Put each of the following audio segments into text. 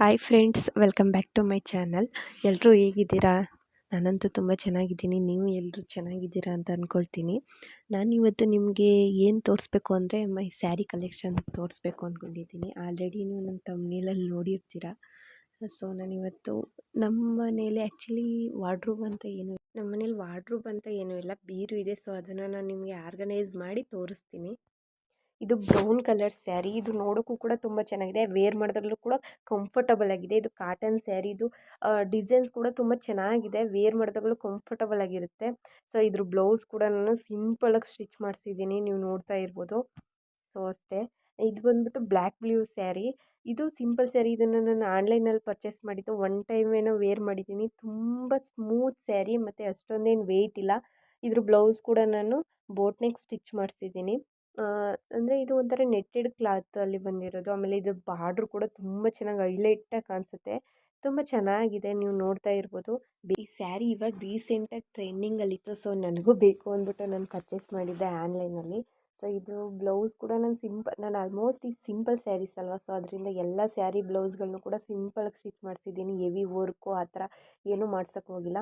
Hi friends welcome back to my channel ಎಲ್ಲರೂ ಹೇಗಿದ್ದೀರಾ? ನಾನಂತೂ ತುಂಬ ಚೆನ್ನಾಗಿದ್ದೀನಿ. ನೀವು ಎಲ್ಲರೂ ಚೆನ್ನಾಗಿದ್ದೀರಾ ಅಂತ ಅಂದ್ಕೊಳ್ತೀನಿ ನಾನು ಇವತ್ತು ನಿಮಗೆ ಏನು ತೋರಿಸ್ಬೇಕು ಅಂದರೆ ಮೈ ಸ್ಯಾರಿ ಕಲೆಕ್ಷನ್ ತೋರಿಸ್ಬೇಕು ಅಂದ್ಕೊಂಡಿದ್ದೀನಿ ಆಲ್ರೆಡಿ ನೀವು ನನ್ನ ತಮ್ಮನೇಲಲ್ಲಿ ನೋಡಿರ್ತೀರ. ಸೊ ನಾನಿವತ್ತು ನಮ್ಮ ಮನೇಲಿ ಆ್ಯಕ್ಚುಲಿ ವಾರ್ಡ್ರೋಬ್ ಅಂತ ಏನು ನಮ್ಮ ಮನೇಲಿ ವಾರ್ಡ್ರೋಬ್ ಅಂತ ಏನೂ ಇಲ್ಲ. ಬೀರು ಇದೆ. ಸೊ ಅದನ್ನು ನಾನು ನಿಮಗೆ ಆರ್ಗನೈಸ್ ಮಾಡಿ ತೋರಿಸ್ತೀನಿ. ಇದು ಬ್ರೌನ್ ಕಲರ್ ಸ್ಯಾರಿ. ಇದು ನೋಡೋಕ್ಕೂ ಕೂಡ ತುಂಬ ಚೆನ್ನಾಗಿದೆ. ವೇರ್ ಮಾಡಿದಾಗಲೂ ಕೂಡ ಕಂಫರ್ಟಬಲ್ ಆಗಿದೆ. ಇದು ಕಾಟನ್ ಸ್ಯಾರಿ. ಇದು ಡಿಸೈನ್ಸ್ ಕೂಡ ತುಂಬ ಚೆನ್ನಾಗಿದೆ. ವೇರ್ ಮಾಡಿದಾಗಲೂ ಕಂಫರ್ಟಬಲ್ ಆಗಿರುತ್ತೆ. ಸೊ ಇದ್ರ ಬ್ಲೌಸ್ ಕೂಡ ನಾನು ಸಿಂಪಲಾಗಿ ಸ್ಟಿಚ್ ಮಾಡಿಸಿದ್ದೀನಿ. ನೀವು ನೋಡ್ತಾ ಇರ್ಬೋದು. ಸೊ ಅಷ್ಟೇ. ಇದು ಬಂದ್ಬಿಟ್ಟು ಬ್ಲ್ಯಾಕ್ ಬ್ಲೂ ಸ್ಯಾರಿ. ಇದು ಸಿಂಪಲ್ ಸ್ಯಾರಿ. ಇದನ್ನು ನಾನು ಆನ್ಲೈನಲ್ಲಿ ಪರ್ಚೇಸ್ ಮಾಡಿದ್ದು. ಒನ್ ಟೈಮ್ ಏನೋ ವೇರ್ ಮಾಡಿದ್ದೀನಿ. ತುಂಬ ಸ್ಮೂತ್ ಸ್ಯಾರಿ. ಮತ್ತು ಅಷ್ಟೊಂದೇನು ವೆಯ್ಟ್ ಇಲ್ಲ. ಇದ್ರ ಬ್ಲೌಸ್ ಕೂಡ ನಾನು ಬೋಟ್ ನೆಕ್ ಸ್ಟಿಚ್ ಮಾಡಿಸಿದ್ದೀನಿ. ಅಂದರೆ ಇದು ಒಂಥರ ನೆಟ್ಟೆಡ್ ಕ್ಲಾತಲ್ಲಿ ಬಂದಿರೋದು. ಆಮೇಲೆ ಇದು ಬಾರ್ಡ್ರ್ ಕೂಡ ತುಂಬ ಚೆನ್ನಾಗಿ ಹೈಲೈಟಾಗಿ ಕಾಣಿಸುತ್ತೆ. ತುಂಬ ಚೆನ್ನಾಗಿದೆ, ನೀವು ನೋಡ್ತಾ ಇರ್ಬೋದು. ಈ ಸ್ಯಾರಿ ಇವಾಗ ರೀಸೆಂಟಾಗಿ ಟ್ರೆಂಡಿಂಗಲ್ಲಿತ್ತು ಸೊ, ನನಗೂ ಬೇಕು ಅಂದ್ಬಿಟ್ಟು ನಾನು ಪರ್ಚೇಸ್ ಮಾಡಿದ್ದೆ ಆನ್ಲೈನಲ್ಲಿ ಸೊ, ಇದು ಬ್ಲೌಸ್ ಕೂಡ ನಾನು ಸಿಂಪಲ್ ನಾನು ಆಲ್ಮೋಸ್ಟ್ ಈ ಸಿಂಪಲ್ ಸ್ಯಾರೀಸ್ ಅಲ್ವಾ? ಸೊ, ಅದರಿಂದ ಎಲ್ಲ ಸ್ಯಾರಿ ಬ್ಲೌಸ್ಗಳನ್ನು ಕೂಡ ಸಿಂಪಲಾಗಿ ಸ್ಟಿಚ್ ಮಾಡಿಸಿದ್ದೀನಿ. ಹೆವಿ ವರ್ಕು ಆ ಥರ ಏನೂ ಮಾಡ್ಸೋಕ್ಕೆ ಹೋಗಿಲ್ಲ.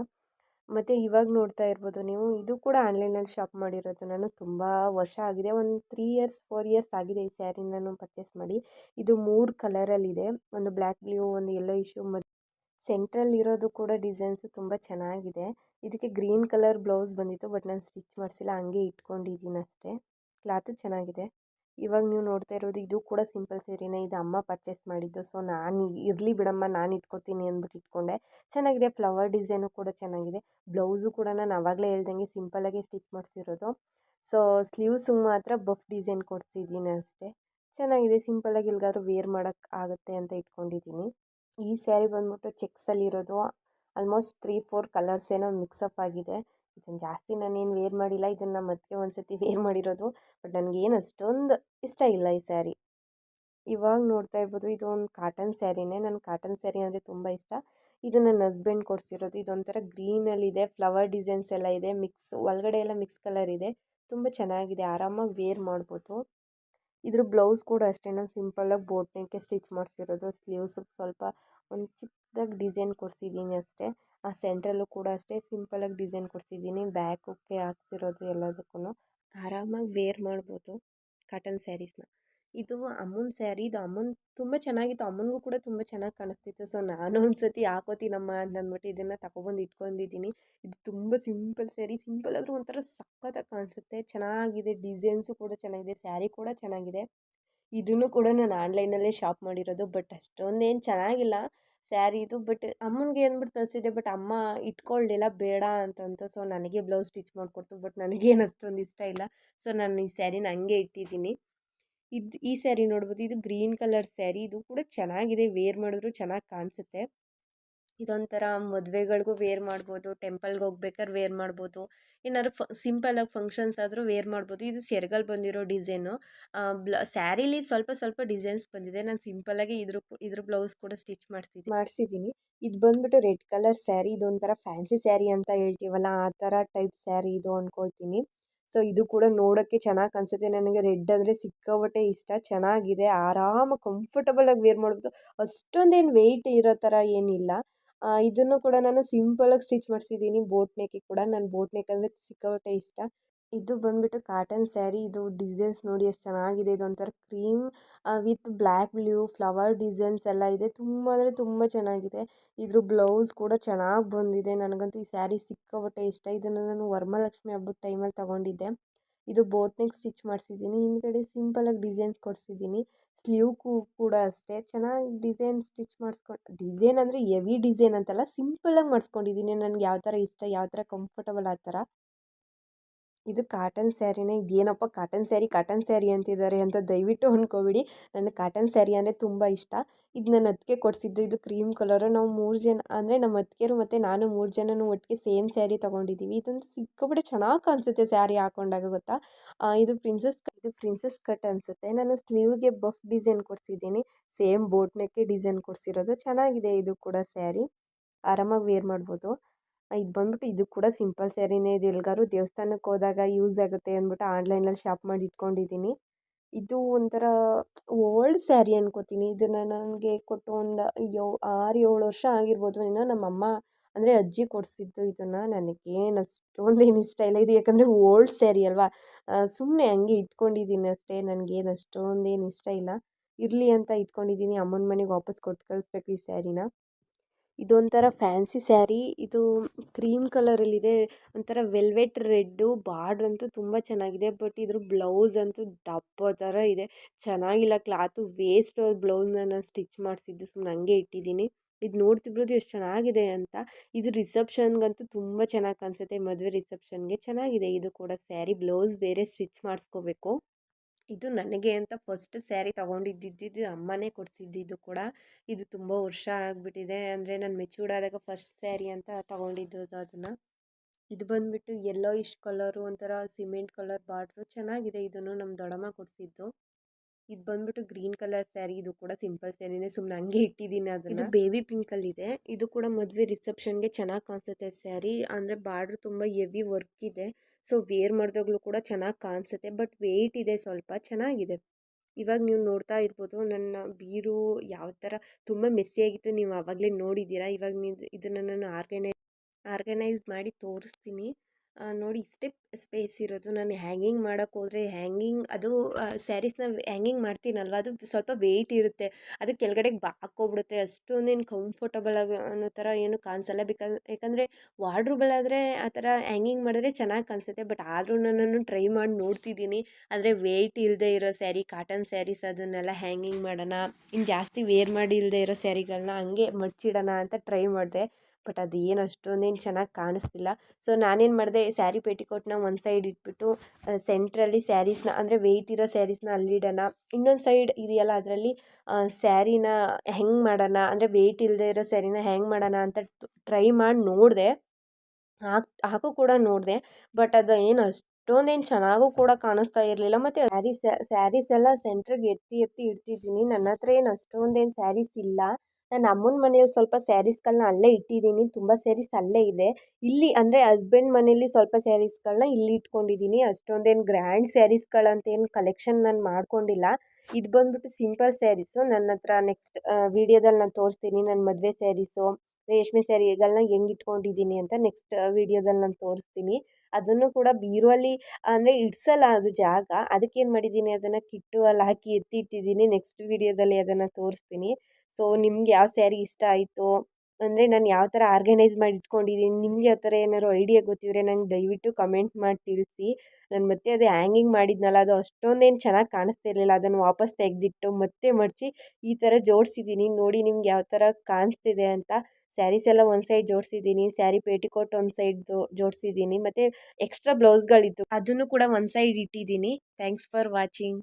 ಮತ್ತು ಇವಾಗ ನೋಡ್ತಾ ಇರ್ಬೋದು ನೀವು, ಇದು ಕೂಡ ಆನ್ಲೈನಲ್ಲಿ ಶಾಪ್ ಮಾಡಿರೋದು ನಾನು ತುಂಬ ವರ್ಷ ಆಗಿದೆ. ಒಂದು ತ್ರೀ ಇಯರ್ಸ್, ಫೋರ್ ಇಯರ್ಸ್ ಆಗಿದೆ ಈ ಸ್ಯಾರಿನ ನಾನು ಪರ್ಚೇಸ್ ಮಾಡಿ. ಇದು ಮೂರು ಕಲರಲ್ಲಿದೆ, ಒಂದು ಬ್ಲ್ಯಾಕ್, ಬ್ಲೂ, ಒಂದು ಯೆಲ್ಲೋ ಇಶ್ಯೂ ಮತ್ತು ಸೆಂಟ್ರಲ್ಲಿ ಇರೋದು ಕೂಡ ಡಿಸೈನ್ಸು ತುಂಬ ಚೆನ್ನಾಗಿದೆ. ಇದಕ್ಕೆ ಗ್ರೀನ್ ಕಲರ್ ಬ್ಲೌಸ್ ಬಂದಿತ್ತು, ಬಟ್ ನಾನು ಸ್ಟಿಚ್ ಮಾಡಿಸಿಲ್ಲ, ಹಂಗೆ ಇಟ್ಕೊಂಡಿದ್ದೀನಿ ಅಷ್ಟೇ ಕ್ಲಾತು ಚೆನ್ನಾಗಿದೆ. ಇವಾಗ ನೀವು ನೋಡ್ತಾ ಇರೋದು ಇದು ಕೂಡ ಸಿಂಪಲ್ ಸೀರೆನೇ. ಇದು ಅಮ್ಮ ಪರ್ಚೇಸ್ ಮಾಡಿದ್ದು. ಸೊ ನಾನು ಇರಲಿ ಬಿಡಮ್ಮ, ನಾನು ಇಟ್ಕೋತೀನಿ ಅಂದ್ಬಿಟ್ಟು ಇಟ್ಕೊಂಡೆ. ಚೆನ್ನಾಗಿದೆ. ಫ್ಲವರ್ ಡಿಸೈನು ಕೂಡ ಚೆನ್ನಾಗಿದೆ. ಬ್ಲೌಸು ಕೂಡ ನಾನು ಆವಾಗಲೇ ಹೇಳ್ದಂಗೆ ಸಿಂಪಲಾಗೆ ಸ್ಟಿಚ್ ಮಾಡಿಸಿರೋದು. ಸೊ ಸ್ಲೀವ್ಸು ಮಾತ್ರ ಬಫ್ ಡಿಸೈನ್ ಕೊಡ್ತಿದ್ದೀನಿ ಅಷ್ಟೇ. ಚೆನ್ನಾಗಿದೆ. ಸಿಂಪಲಾಗಿ ಎಲ್ಲಿಗಾದ್ರೂ ವೇರ್ ಮಾಡೋಕ್ಕೆ ಆಗುತ್ತೆ ಅಂತ ಇಟ್ಕೊಂಡಿದ್ದೀನಿ. ಈ ಸ್ಯಾರಿ ಬಂದ್ಬಿಟ್ಟು ಚೆಕ್ಸಲ್ಲಿರೋದು ಆಲ್ಮೋಸ್ಟ್ ತ್ರೀ ಫೋರ್ ಕಲರ್ಸ್ ಏನೋ ಮಿಕ್ಸಪ್ ಆಗಿದೆ. ಇದನ್ನು ಜಾಸ್ತಿ ನಾನೇನು ವೇರ್ ಮಾಡಿಲ್ಲ ಇದನ್ನು ಮತ್ತೆ ಒಂದು ಸತಿ ವೇರ್ ಮಾಡಿರೋದು, ಬಟ್ ನನಗೇನು ಅಷ್ಟೊಂದು ಇಷ್ಟ ಇಲ್ಲ ಈ ಸ್ಯಾರಿ. ಇವಾಗ ನೋಡ್ತಾ ಇರ್ಬೋದು ಇದು ಒಂದು ಕಾಟನ್ ಸ್ಯಾರಿನೇ, ನನಗೆ ಕಾಟನ್ ಸ್ಯಾರಿ ಅಂದರೆ ತುಂಬ ಇಷ್ಟ. ಇದು ನನ್ನ ಹಸ್ಬೆಂಡ್ ಕೊಡಿಸಿರೋದು, ಇದೊಂಥರ ಗ್ರೀನಲ್ಲಿದೆ, ಫ್ಲವರ್ ಡಿಸೈನ್ಸ್ ಎಲ್ಲ ಇದೆ, ಮಿಕ್ಸ್, ಒಳಗಡೆ ಎಲ್ಲ ಮಿಕ್ಸ್ ಕಲರ್ ಇದೆ, ತುಂಬ ಚೆನ್ನಾಗಿದೆ, ಆರಾಮಾಗಿ ವೇರ್ ಮಾಡ್ಬೋದು. ಇದ್ರ ಬ್ಲೌಸ್ ಕೂಡ ಅಷ್ಟೇ, ನಾನು ಸಿಂಪಲಾಗಿ ಬೋಟ್ ನೆಕ್ಗೆ ಸ್ಟಿಚ್ ಮಾಡಿಸಿರೋದು, ಸ್ಲೀವ್ಸು ಸ್ವಲ್ಪ ಒಂದು ಚಿಕ್ಕದಾಗಿ ಡಿಸೈನ್ ಕೊಡಿಸಿದ್ದೀನಿ ಅಷ್ಟೇ. ಆ ಸೆಂಟ್ರಲ್ಲೂ ಕೂಡ ಅಷ್ಟೇ ಸಿಂಪಲ್ಲಾಗಿ ಡಿಸೈನ್ ಕೊಡಿಸಿದ್ದೀನಿ. ಬ್ಯಾಕಕ್ಕೆ ಹಾಕ್ಸಿರೋದು ಎಲ್ಲದಕ್ಕೂ ಆರಾಮಾಗಿ ವೇರ್ ಮಾಡ್ಬೋದು ಕಾಟನ್ ಸ್ಯಾರೀಸ್ನ. ಇದು ಅಮ್ಮನ ಸ್ಯಾರಿ, ಇದು ಅಮ್ಮನ ತುಂಬ ಚೆನ್ನಾಗಿತ್ತು. ಅಮ್ಮನಿಗೂ ಕೂಡ ತುಂಬ ಚೆನ್ನಾಗಿ ಕಾಣಿಸ್ತಿತ್ತು. ಸೊ, ನಾನು ಒಂದು ಸತಿ ಹಾಕೋತೀನಮ್ಮ ಅಂತ ಅಂದ್ಬಿಟ್ಟು ಇದನ್ನು ತಗೊಬಂದು ಇಟ್ಕೊಂಡಿದ್ದೀನಿ. ಇದು ತುಂಬ ಸಿಂಪಲ್ ಸ್ಯಾರಿ. ಸಿಂಪಲ್ ಆದರೂ ಒಂಥರ ಸಖತ್ತಾಗಿ ಕಾಣಿಸುತ್ತೆ. ಚೆನ್ನಾಗಿದೆ. ಡಿಸೈನ್ಸು ಕೂಡ ಚೆನ್ನಾಗಿದೆ. ಸ್ಯಾರಿ ಕೂಡ ಚೆನ್ನಾಗಿದೆ. ಇದನ್ನು ಕೂಡ ನಾನು ಆನ್ಲೈನಲ್ಲೇ ಶಾಪ್ ಮಾಡಿರೋದು. ಬಟ್ ಅಷ್ಟೊಂದೇನು ಚೆನ್ನಾಗಿಲ್ಲ. ಸ್ಯಾರಿದು ಬಟ್ ಅಮ್ಮನಿಗೆ ಅಂದ್ಬಿಟ್ಟು ತರಿಸಿದ್ದೆ, ಬಟ್ ಅಮ್ಮ ಇಟ್ಕೊಳ್ಳಿಲ್ಲ ಬೇಡ ಅಂತಂತ. ಸೊ, ನನಗೆ ಬ್ಲೌಸ್ ಸ್ಟಿಚ್ ಮಾಡಿಕೊಡ್ತು, ಬಟ್ ನನಗೇನು ಅಷ್ಟೊಂದು ಇಷ್ಟ ಇಲ್ಲ. ಸೊ, ನಾನು ಈ ಸ್ಯಾರಿನ ಹಂಗೆ ಇಟ್ಟಿದ್ದೀನಿ. ಇದು ಈ ಸ್ಯಾರಿ ನೋಡ್ಬೋದು, ಇದು ಗ್ರೀನ್ ಕಲರ್ ಸ್ಯಾರಿ. ಇದು ಕೂಡ ಚೆನ್ನಾಗಿದೆ, ವೇರ್ ಮಾಡಿದ್ರು ಚೆನ್ನಾಗಿ ಕಾಣಿಸುತ್ತೆ. ಇದೊಂಥರ ಮದುವೆಗಳಿಗೂ ವೇರ್ ಮಾಡ್ಬೋದು ಟೆಂಪಲ್ಗೆ ಹೋಗ್ಬೇಕಾದ್ರೆ ವೇರ್ ಮಾಡ್ಬೋದು, ಏನಾದ್ರು ಫ ಸಿಂಪಲಾಗಿ ಫಂಕ್ಷನ್ಸ್ ಆದರೂ ವೇರ್ ಮಾಡ್ಬೋದು. ಇದು ಸೆರಗಲ್ಲಿ ಬಂದಿರೋ ಡಿಸೈನು ಬ್ಲ ಸ್ಯಾರಿಲಿ ಸ್ವಲ್ಪ ಸ್ವಲ್ಪ ಡಿಸೈನ್ಸ್ ಬಂದಿದೆ. ನಾನು ಸಿಂಪಲಾಗಿ ಇದ್ರ ಇದ್ರ ಬ್ಲೌಸ್ ಕೂಡ ಸ್ಟಿಚ್ ಮಾಡ್ತಿದ್ದೀನಿ ಮಾಡಿಸಿದ್ದೀನಿ. ಇದು ಬಂದ್ಬಿಟ್ಟು ರೆಡ್ ಕಲರ್ ಸ್ಯಾರಿ ಇದೊಂಥರ ಫ್ಯಾನ್ಸಿ ಸ್ಯಾರಿ ಅಂತ ಹೇಳ್ತೀವಲ್ಲ, ಆ ಥರ ಟೈಪ್ ಸ್ಯಾರಿ ಇದು ಅಂದ್ಕೊಳ್ತೀನಿ ಸೊ ಇದು ಕೂಡ ನೋಡೋಕ್ಕೆ ಚೆನ್ನಾಗಿ ಕಾಣಿಸುತ್ತೆ ನನಗೆ ರೆಡ್ ಅಂದರೆ ಸಿಕ್ಕಾಪಟ್ಟೆ ಇಷ್ಟ. ಚೆನ್ನಾಗಿದೆ. ಆರಾಮಾಗಿ ಕಂಫರ್ಟಬಲಾಗಿ ವೇರ್ ಮಾಡ್ಬೋದು ಅಷ್ಟೊಂದೇನು ವೆಯ್ಟ್ ಇರೋ ಥರ ಏನಿಲ್ಲ. ಇದನ್ನು ಕೂಡ ನಾನು ಸಿಂಪಲಾಗಿ ಸ್ಟಿಚ್ ಮಾಡಿಸಿದ್ದೀನಿ. ಬೋಟ್ ನೆಕ್ಕಿಗೆ ಕೂಡ. ನಾನು ಬೋಟ್ ನೆಕ್ ಅಂದರೆ ಸಿಕ್ಕಾಪಟ್ಟೆ ಇಷ್ಟ. ಇದು ಬಂದ್ಬಿಟ್ಟು ಕಾಟನ್ ಸ್ಯಾರಿ. ಇದು ಡಿಸೈನ್ಸ್ ನೋಡಿ ಎಷ್ಟು ಚೆನ್ನಾಗಿದೆ. ಇದೊಂಥರ cream with black blue, flower designs ಎಲ್ಲ ಇದೆ. ತುಂಬ ಅಂದರೆ ತುಂಬ ಚೆನ್ನಾಗಿದೆ. ಇದ್ರ ಬ್ಲೌಸ್ ಕೂಡ ಚೆನ್ನಾಗಿ ಬಂದಿದೆ. ನನಗಂತೂ ಈ ಸ್ಯಾರಿ ಸಿಕ್ಕಾಪಟ್ಟೆ ಇಷ್ಟ. ಇದನ್ನು ನಾನು ವರಮಹಾಲಕ್ಷ್ಮಿ ಹಬ್ಬದ ಟೈಮಲ್ಲಿ ತೊಗೊಂಡಿದ್ದೆ. ಇದು ಬೋಟ್ ಸ್ಟಿಚ್ ಮಾಡಿಸಿದ್ದೀನಿ. ಹಿಂದ್ಗಡೆ ಸಿಂಪಲಾಗಿ ಡಿಸೈನ್ಸ್ ಕೊಡಿಸಿದ್ದೀನಿ. ಸ್ಲೀವ್ ಕೂಡ ಅಷ್ಟೇ. ಚೆನ್ನಾಗಿ ಡಿಸೈನ್ ಸ್ಟಿಚ್ ಮಾಡಿಸ್ಕೊಂಡು ಡಿಸೈನ್ ಅಂದರೆ ಎವಿ ಡಿಸೈನ್ ಅಂತಲ್ಲ ಸಿಂಪಲಾಗಿ ಮಾಡಿಸ್ಕೊಂಡಿದ್ದೀನಿ. ನನಗೆ ಯಾವ ಥರ ಇಷ್ಟ ಯಾವ ಥರ ಕಂಫರ್ಟಬಲ್ ಆ ಥರ ಇದು ಕಾಟನ್ ಸ್ಯಾರಿನೇ ಇದೇನಪ್ಪ ಕಾಟನ್ ಸ್ಯಾರಿ ಕಾಟನ್ ಸ್ಯಾರಿ ಅಂತಿದ್ದಾರೆ ಅಂತ ದಯವಿಟ್ಟು ಅಂದ್ಕೋಬೇಡಿ ನನಗೆ ಕಾಟನ್ ಸ್ಯಾರಿ ಅಂದರೆ ತುಂಬ ಇಷ್ಟ. ಇದು ನನ್ನ ಅದಕ್ಕೆ ಕೊಡಿಸಿದ್ದು. ಇದು ಕ್ರೀಮ್ ಕಲರು ನಾವು ಮೂರು ಜನ ಅಂದರೆ ನಮ್ಮ ಅತ್ತಿಗೆರು ಮತ್ತು ನಾನು ಮೂರು ಜನನೂ ಒಟ್ಟಿಗೆ ಸೇಮ್ ಸ್ಯಾರಿ ತೊಗೊಂಡಿದ್ದೀವಿ ಇದೊಂದು ಸಿಕ್ಕಾಪಟ್ಟೆ ಚೆನ್ನಾಗಿ ಕಾಣಿಸುತ್ತೆ ಸ್ಯಾರಿ ಹಾಕೊಂಡಾಗ ಗೊತ್ತಾ? ಇದು ಪ್ರಿನ್ಸಸ್ ಇದು ಪ್ರಿನ್ಸಸ್ ಕಟ್ ಅನಿಸುತ್ತೆ. ನಾನು ಸ್ಲೀವ್ಗೆ ಬಫ್ ಡಿಸೈನ್ ಕೊಡಿಸಿದ್ದೀನಿ. ಸೇಮ್ ಬೋಟ್ನಕ್ಕೆ ಡಿಸೈನ್ ಕೊಡಿಸಿರೋದು. ಚೆನ್ನಾಗಿದೆ ಇದು ಕೂಡ ಸ್ಯಾರಿ ಆರಾಮಾಗಿ ವೇರ್ ಮಾಡ್ಬೋದು. ಇದು ಬಂದ್ಬಿಟ್ಟು ಇದು ಕೂಡ ಸಿಂಪಲ್ ಸ್ಯಾರಿನೇ. ಇದೆ ಎಲ್ಗಾರು ದೇವಸ್ಥಾನಕ್ಕೆ ಹೋದಾಗ ಯೂಸ್ ಆಗುತ್ತೆ ಅಂದ್ಬಿಟ್ಟು ಆನ್ಲೈನಲ್ಲಿ ಶಾಪ್ ಮಾಡಿ ಇಟ್ಕೊಂಡಿದ್ದೀನಿ. ಇದು ಒಂಥರ ಓಲ್ಡ್ ಸ್ಯಾರಿ ಅನ್ಕೋತೀನಿ. ಇದನ್ನು ನನಗೆ ಕೊಟ್ಟು ಒಂದು ಯೋ, ಆರು, ಏಳು ವರ್ಷ ಆಗಿರ್ಬೋದು. ಏನೋ ನಮ್ಮಮ್ಮ ಅಂದರೆ ಅಜ್ಜಿ ಕೊಡಿಸಿದ್ದು ಇದನ್ನು. ನನಗೇನು ಏನು ಇಷ್ಟ ಇಲ್ಲ. ಇದು ಯಾಕಂದರೆ ಓಲ್ಡ್ ಸ್ಯಾರಿ ಅಲ್ವಾ? ಸುಮ್ಮನೆ ಹಂಗೆ ಇಟ್ಕೊಂಡಿದ್ದೀನಿ ಅಷ್ಟೇ. ನನಗೇನು ಅಷ್ಟೊಂದೇನು ಇಷ್ಟ ಇಲ್ಲ. ಇರಲಿ ಅಂತ ಇಟ್ಕೊಂಡಿದ್ದೀನಿ. ಅಮ್ಮನ ಮನೆಗೆ ವಾಪಸ್ ಕೊಟ್ಟು ಕಳಿಸ್ಬೇಕು ಈ ಸ್ಯಾರಿನ. ಇದೊಂಥರ ಫ್ಯಾನ್ಸಿ ಸ್ಯಾರಿ. ಇದು ಕ್ರೀಮ್ ಕಲರಲ್ಲಿದೆ. ಒಂಥರ ವೆಲ್ವೆಟ್ ರೆಡ್ಡು, ಬಾರ್ಡ್ರ್ ಅಂತೂ ತುಂಬ ಚೆನ್ನಾಗಿದೆ. ಬಟ್ ಇದ್ರ ಬ್ಲೌಸ್ ಅಂತೂ ದಪ್ಪ ಥರ ಇದೆ. ಚೆನ್ನಾಗಿಲ್ಲ ಕ್ಲಾತು. ವೇಸ್ಟ್ ಬ್ಲೌಸ್ನ ನಾನು ಸ್ಟಿಚ್ ಮಾಡಿಸಿದ್ದು. ಸುಮ್ಮನೆ ಹಂಗೆ ಇಟ್ಟಿದ್ದೀನಿ. ಇದು ನೋಡ್ತಿರ್ಬೋದು ಎಷ್ಟು ಚೆನ್ನಾಗಿದೆ ಅಂತ. ಇದು ರಿಸೆಪ್ಷನ್ಗಂತೂ ತುಂಬ ಚೆನ್ನಾಗಿ ಕಾಣಿಸುತ್ತೆ. ಮದುವೆ ರಿಸೆಪ್ಷನ್ಗೆ ಚೆನ್ನಾಗಿದೆ. ಇದು ಕೂಡ ಸ್ಯಾರಿ. ಬ್ಲೌಸ್ ಬೇರೆ ಸ್ಟಿಚ್ ಮಾಡಿಸ್ಕೋಬೇಕು. ಇದು ನನಗೆ ಅಂತ ಫಸ್ಟ್ ಸ್ಯಾರಿ ತೊಗೊಂಡಿದ್ದಿದ್ದು ಅಮ್ಮನೇ ಕೊಡಿಸಿದ್ದಿದ್ದು ಕೂಡ. ಇದು ತುಂಬ ವರ್ಷ ಆಗಿಬಿಟ್ಟಿದೆ. ಅಂದರೆ ನಾನು ಮೆಚೂರ್ಡ್ ಆದಾಗ ಫಸ್ಟ್ ಸ್ಯಾರಿ ಅಂತ ತೊಗೊಂಡಿದ್ದು ಅದನ್ನು. ಇದು ಬಂದುಬಿಟ್ಟು ಯೆಲ್ಲೋಯಿಶ್ ಕಲರು ಒಂಥರ ಸಿಮೆಂಟ್ ಕಲರ್ ಬಾರ್ಡ್ರು ಚೆನ್ನಾಗಿದೆ. ಇದನ್ನು ನಮ್ಮ ದೊಡ್ಡಮ್ಮ ಕೊಡಿಸಿದ್ದು. ಇದು ಬಂದ್ಬಿಟ್ಟು ಗ್ರೀನ್ ಕಲರ್ ಸ್ಯಾರಿ, ಇದು ಕೂಡ ಸಿಂಪಲ್ ಸ್ಯಾರಿನೇ. ಸುಮ್ಮನೆ ಹಂಗೆ ಇಟ್ಟಿದ್ದೀನಿ ಅದನ್ನು. ಬೇಬಿ ಪಿಂಕ್ ಅಲ್ಲಿ ಇದೆ ಇದು ಕೂಡ ಮದುವೆ ರಿಸೆಪ್ಷನ್ಗೆ ಚೆನ್ನಾಗಿ ಕಾಣಿಸುತ್ತೆ ಸ್ಯಾರಿ. ಅಂದರೆ ಬಾರ್ಡ್ರ್ ತುಂಬ ಹೆವಿ ವರ್ಕ್ ಇದೆ. ಸೊ, ವೇರ್ ಮಾಡಿದಾಗಲೂ ಕೂಡ ಚೆನ್ನಾಗಿ ಕಾಣಿಸುತ್ತೆ. ಬಟ್ ವೆಯ್ಟ್ ಇದೆ ಸ್ವಲ್ಪ. ಚೆನ್ನಾಗಿದೆ. ಇವಾಗ ನೀವು ನೋಡ್ತಾ ಇರ್ಬೋದು, ನನ್ನ ಬೀರು ಯಾವ ಥರ ತುಂಬ ಮೆಸ್ಸಿಯಾಗಿತ್ತು ನೀವು ಆವಾಗಲೇ ನೋಡಿದ್ದೀರಾ. ಇವಾಗ ನೀವು ಇದನ್ನು ನಾನು ಆರ್ಗನೈಸ್ ಆರ್ಗನೈಸ್ ಮಾಡಿ ತೋರಿಸ್ತೀನಿ. ನೋಡಿ ಇಷ್ಟೇ ಸ್ಪೇಸ್ ಇರೋದು. ನಾನು ಹ್ಯಾಂಗಿಂಗ್ ಮಾಡೋಕ್ಕೆ ಹೋದರೆ ಹ್ಯಾಂಗಿಂಗ್ ಅದು ಸ್ಯಾರೀಸ್ನ ಹ್ಯಾಂಗಿಂಗ್ ಮಾಡ್ತೀನಲ್ವ? ಅದು ಸ್ವಲ್ಪ ವೆಯ್ಟ್ ಇರುತ್ತೆ. ಅದು ಕೆಳಗಡೆಗೆ ಬಾಕೋಬಿಡುತ್ತೆ ಅಷ್ಟೊಂದೇನು ಕಂಫರ್ಟಬಲ್ ಆಗಿ ಅನ್ನೋ ಥರ ಏನು ಕಾಣಿಸಲ್ಲ. ಬಿಕಾಸ್ ಯಾಕಂದರೆ ವಾರ್ಡ್ರೋಬಲ್ಲಾದರೆ ಆ ಥರ ಹ್ಯಾಂಗಿಂಗ್ ಮಾಡಿದ್ರೆ ಚೆನ್ನಾಗಿ ಕಾಣಿಸುತ್ತೆ. ಬಟ್ ಆದರೂ ನಾನು ಟ್ರೈ ಮಾಡಿ ನೋಡ್ತಿದ್ದೀನಿ. ಆದರೆ ವೆಯ್ಟ್ ಇಲ್ಲದೆ ಇರೋ ಸ್ಯಾರಿ ಕಾಟನ್ ಸ್ಯಾರೀಸ್ ಅದನ್ನೆಲ್ಲ ಹ್ಯಾಂಗಿಂಗ್ ಮಾಡೋಣ. ಇನ್ನು ಜಾಸ್ತಿ ವೇರ್ ಮಾಡಿ ಇಲ್ಲದೆ ಇರೋ ಸ್ಯಾರಿಗಳನ್ನ ಹಂಗೆ ಮಡ್ಚಿಡೋಣ ಅಂತ ಟ್ರೈ ಮಾಡಿದೆ. ಬಟ್ ಅದು ಏನು ಅಷ್ಟೊಂದೇನು ಚೆನ್ನಾಗಿ ಕಾಣಿಸ್ತಿಲ್ಲ. ಸೊ, ನಾನೇನು ಮಾಡಿದೆ, ಸ್ಯಾರಿ ಪೇಟಿಕೋಟ್ನ ಒಂದು ಸೈಡ್ ಇಟ್ಬಿಟ್ಟು ಸೆಂಟ್ರಲ್ಲಿ ಸ್ಯಾರೀಸ್ನ, ಅಂದರೆ ವೆಯ್ಟ್ ಇರೋ ಸ್ಯಾರೀಸ್ನ ಅಲ್ಲಿಡೋಣ. ಇನ್ನೊಂದು ಸೈಡ್ ಇದೆಯಲ್ಲ, ಅದರಲ್ಲಿ ಸ್ಯಾರಿನ ಹೆಂಗೆ ಮಾಡೋಣ, ಅಂದರೆ ವೆಯ್ಟ್ ಇಲ್ಲದೆ ಇರೋ ಸ್ಯಾರಿನ ಹೆಂಗೆ ಮಾಡೋಣ ಅಂತ ಟ್ರೈ ಮಾಡಿ ನೋಡಿದೆ. ಹಾಕಿ, ಹಾಕು ಕೂಡ ನೋಡಿದೆ. ಬಟ್ ಅದು ಏನು ಅಷ್ಟೊಂದೇನು ಚೆನ್ನಾಗೂ ಕೂಡ ಕಾಣಿಸ್ತಾ ಇರಲಿಲ್ಲ. ಮತ್ತು ಸ್ಯಾರೀಸ್ ಸ್ಯಾರೀಸ್ ಎಲ್ಲ ಸೆಂಟ್ರಿಗೆ ಎತ್ತಿ ಎತ್ತಿ ಇಡ್ತಿದ್ದೀನಿ. ನನ್ನ ಹತ್ರ ಏನು ಅಷ್ಟೊಂದೇನು ಸ್ಯಾರೀಸ್ ಇಲ್ಲ. ನನ್ನ ಅಮ್ಮನ ಮನೆಯಲ್ಲಿ ಸ್ವಲ್ಪ ಸ್ಯಾರೀಸ್ಗಳನ್ನ ಅಲ್ಲೇ ಇಟ್ಟಿದ್ದೀನಿ, ತುಂಬ ಸ್ಯಾರೀಸ್ ಅಲ್ಲೇ ಇದೆ. ಇಲ್ಲಿ ಅಂದರೆ ಹಸ್ಬೆಂಡ್ ಮನೇಲಿ ಸ್ವಲ್ಪ ಸ್ಯಾರೀಸ್ಗಳನ್ನ ಇಲ್ಲಿ ಇಟ್ಕೊಂಡಿದ್ದೀನಿ. ಅಷ್ಟೊಂದೇನು ಗ್ರ್ಯಾಂಡ್ ಸ್ಯಾರೀಸ್ಗಳಂತೇನು ಕಲೆಕ್ಷನ್ ನಾನು ಮಾಡ್ಕೊಂಡಿಲ್ಲ. ಇದು ಬಂದ್ಬಿಟ್ಟು ಸಿಂಪಲ್ ಸ್ಯಾರೀಸು. ನನ್ನ ಹತ್ರ ನೆಕ್ಸ್ಟ್ ವೀಡಿಯೋದಲ್ಲಿ ನಾನು ತೋರಿಸ್ತೀನಿ. ನನ್ನ ಮದುವೆ ಸ್ಯಾರೀಸು, ರೇಷ್ಮೆ ಸ್ಯಾರಿಗಳನ್ನ ಹೆಂಗೆ ಇಟ್ಕೊಂಡಿದ್ದೀನಿ ಅಂತ ನೆಕ್ಸ್ಟ್ ವೀಡಿಯೋದಲ್ಲಿ ನಾನು ತೋರಿಸ್ತೀನಿ. ಅದನ್ನು ಕೂಡ ಬೀರುವಲ್ಲಿ, ಅಂದರೆ ಇಡ್ಸಲ್ಲ ಅದು ಜಾಗ. ಅದಕ್ಕೇನು ಮಾಡಿದ್ದೀನಿ, ಅದನ್ನು ಕಿಟ್ಟು ಅಲ್ಲಿ ಹಾಕಿ ಎತ್ತಿ ಇಟ್ಟಿದ್ದೀನಿ ನೆಕ್ಸ್ಟ್ ವೀಡಿಯೋದಲ್ಲಿ ಅದನ್ನು ತೋರಿಸ್ತೀನಿ. ಸೊ ನಿಮ್ಗೆ ಯಾವ ಸ್ಯಾರಿ ಇಷ್ಟ ಆಯಿತು? ಅಂದರೆ ನಾನು ಯಾವ ಥರ ಆರ್ಗನೈಸ್ ಮಾಡಿ ಇಟ್ಕೊಂಡಿದ್ದೀನಿ? ನಿಮಗೆ ಯಾವ ಥರ ಏನಾದ್ರು ಐಡಿಯಾ ಗೊತ್ತಿದ್ರೆ ನಂಗೆ ದಯವಿಟ್ಟು ಕಮೆಂಟ್ ಮಾಡಿ ತಿಳಿಸಿ. ನಾನು ಮತ್ತೆ ಅದು ಹ್ಯಾಂಗಿಂಗ್ ಮಾಡಿದ್ನಲ್ಲ, ಅದು ಅಷ್ಟೊಂದೇನು ಚೆನ್ನಾಗಿ ಕಾಣಿಸ್ತಾ ಇರಲಿಲ್ಲ. ಅದನ್ನು ವಾಪಸ್ ತೆಗೆದಿಟ್ಟು ಮತ್ತೆ ಮಡಚಿ ಈ ಥರ ಜೋಡಿಸಿದ್ದೀನಿ. ನೋಡಿ ನಿಮ್ಗೆ ಯಾವ ಥರ ಕಾಣಿಸ್ತಿದೆ ಅಂತ. ಸ್ಯಾರೀಸ್ ಎಲ್ಲ ಒಂದು ಸೈಡ್ ಜೋಡಿಸಿದ್ದೀನಿ, ಸ್ಯಾರಿ ಪೇಟಿಕೋಟ್ ಒಂದು ಸೈಡ್ ಜೋಡಿಸಿದ್ದೀನಿ, ಮತ್ತು ಎಕ್ಸ್ಟ್ರಾ ಬ್ಲೌಸ್ಗಳಿತ್ತು ಅದನ್ನು ಕೂಡ ಒಂದು ಸೈಡ್ ಇಟ್ಟಿದ್ದೀನಿ. Thanks for watching